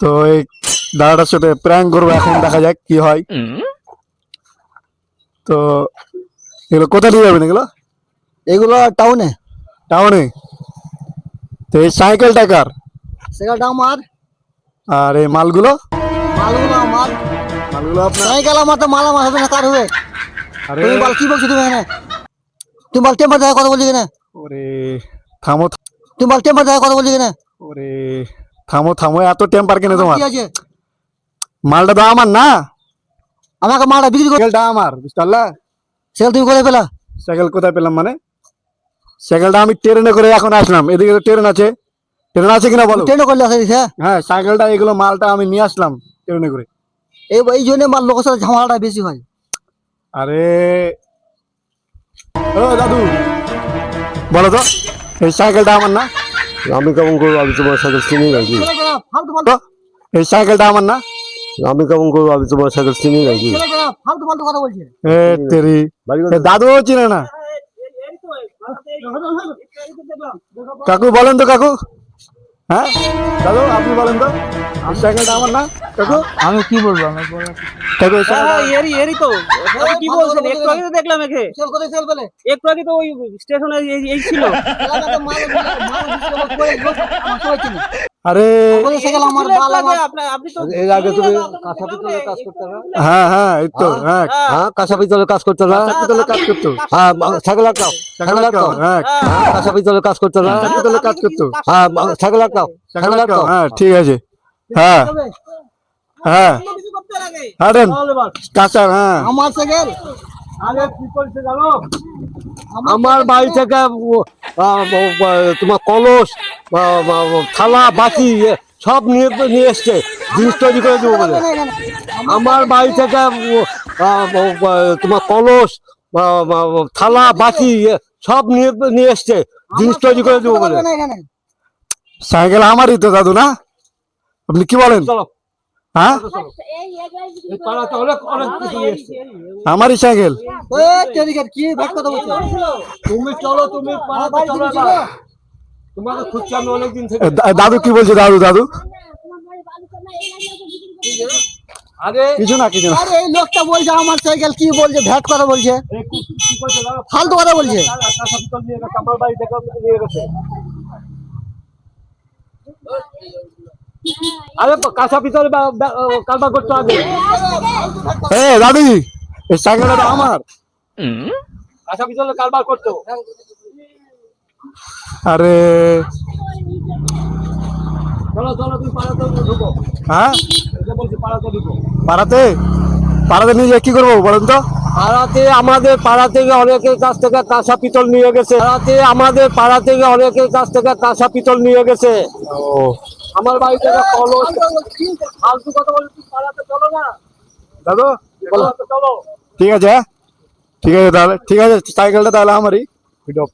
তো এই দাদাটার সাথে প্র্যাঙ্ক করব এখন দেখা যাক কি হয়। তো এগুলো কোথায় নিয়ে যাবেন এগুলো? এগুলো টাউনে টাউনে তো এই সাইকেল টাকার? সেটা আমার। আর এই মালগুলো? মালগুলো আমার। মালগুলো আপনার? সাইকেল আমার তো মাল আমার না কার হবে? আরে তুমি বল কি বলছো তুমি এখানে? তুমি বল টেম্পার দেখা কথা বলছি কিনা ওরে থামো তুমি বল টেম্পার দেখা কথা বলছি কিনা ওরে থামো থামো এত টেম্পার কেন তোমার? কি আছে? মালটা তো আমার না? আমাকে মালটা বিক্রি করে সাইকেলটা আমার বুঝতে পারলা? সেটা তুমি কোথায় পেলা? সাইকেল কোথায় পেলাম মানে? সাইকেলটা আমি ট্রেনে করে এখন আসলাম। এদিকে তো ট্রেন আছে। ট্রেন আছে কিনা বলো? ট্রেনে করলে আসে হ্যাঁ? হ্যাঁ সাইকেলটা এগুলো মালটা আমি নিয়ে আসলাম ট্রেনে করে। এই এই জন্য মাল লোকের সাথে ঝামেলাটা বেশি হয়। আরে ও দাদু বলো তো এই সাইকেলটা আমার না? আমি কেমন করব আমি তোমার সাইকেল কিনে নাকি এই সাইকেলটা আমার না আমি কেমন করব আমি তোমার সাইকেল কিনে নাকি দাদু চিনে না কাকু বলেন তো কাকু হ্যাঁ দাদু আপনি বলেন তো সাইকেলটা আমার না কাকু আমি কি বলব কাকু হ্যাঁ, এরই এরই তো কি বলছেন একটু আগে তো দেখলাম একে সেল একটু আগে তো ওই স্টেশনে এই- এই ছিল আরে এর আগে তুমি কাঁচা পিতলের কাজ করতে হ্যাঁ হ্যাঁ এই তো হ্যাঁ হ্যাঁ কাঁচা পিতলের কাজ করতে না পিতলের কাজ করতো হ্যাঁ আটকাও সাইকেল আটকাও হ্যাঁ হ্যাঁ কাঁচা পিতলের কাজ করতে না পিতলের কাজ করতো হ্যাঁ সাইকেল আটকাও আটকাও। হ্যাঁ ঠিক আছে। হ্যাঁ হ্যাঁ। লাগে কাঁচা হ্যাঁ। আমার আমার বাড়ি থেকে ও, আহ, বাড়ি থেকে তোমার কলস থালা এ, সব নিয়ে নিয়ে এসছে জিনিস তৈরি করে দেবো বলে আমার বাড়ি থেকে তোমার কলস থালা এ, সব নিয়ে নিয়ে এসছে জিনিস তৈরি করে দেবো বলে সাইকেল আমারই তো দাদু না আপনি কি বলেন হ্যাঁ আমারই সাইকেল কি তুমি চলো তুমি। তোমাকে খুঁজছি আমি অনেকদিন থেকে। দাদু কি বলছে? দাদু দাদু? কিছু না কিছু না। আরে এই লোকটা বলছে আমার সাইকেল কি বলছে? ভ্যাট কথা বলছে? ফালতু কথা বলছে। আরে কাঁচা পিতল বা- বা- কারবার করতে হবে। এ দাদি সাইকেলটা আমার। কাঁচা পিতলে কারবার করতো। আরে। চলো চলো তুমি পাড়াতে ঢুকো। হ্যাঁ? বলছি পাড়াতে ঢুকো। পাড়াতে? পাড়াতে নিয়ে কি করব বলেন তো? পাড়াতে আমাদের পাড়া থেকে অনেকের কাছ থেকে কাঁচা পিতল নিয়ে গেছে। পাড়াতে আমাদের পাড়া থেকে অনেকের কাছ থেকে কাঁচা পিতল নিয়ে গেছে। ও। আমার বাড়ি থেকে কলস ফালতু কথা বলে তুমি পাড়াতে চলো না। দাদু? চলো। ঠিক আছে হ্যাঁ? ঠিক আছে তাহলে ঠিক আছে সাইকেলটা তাহলে আমারই। Video of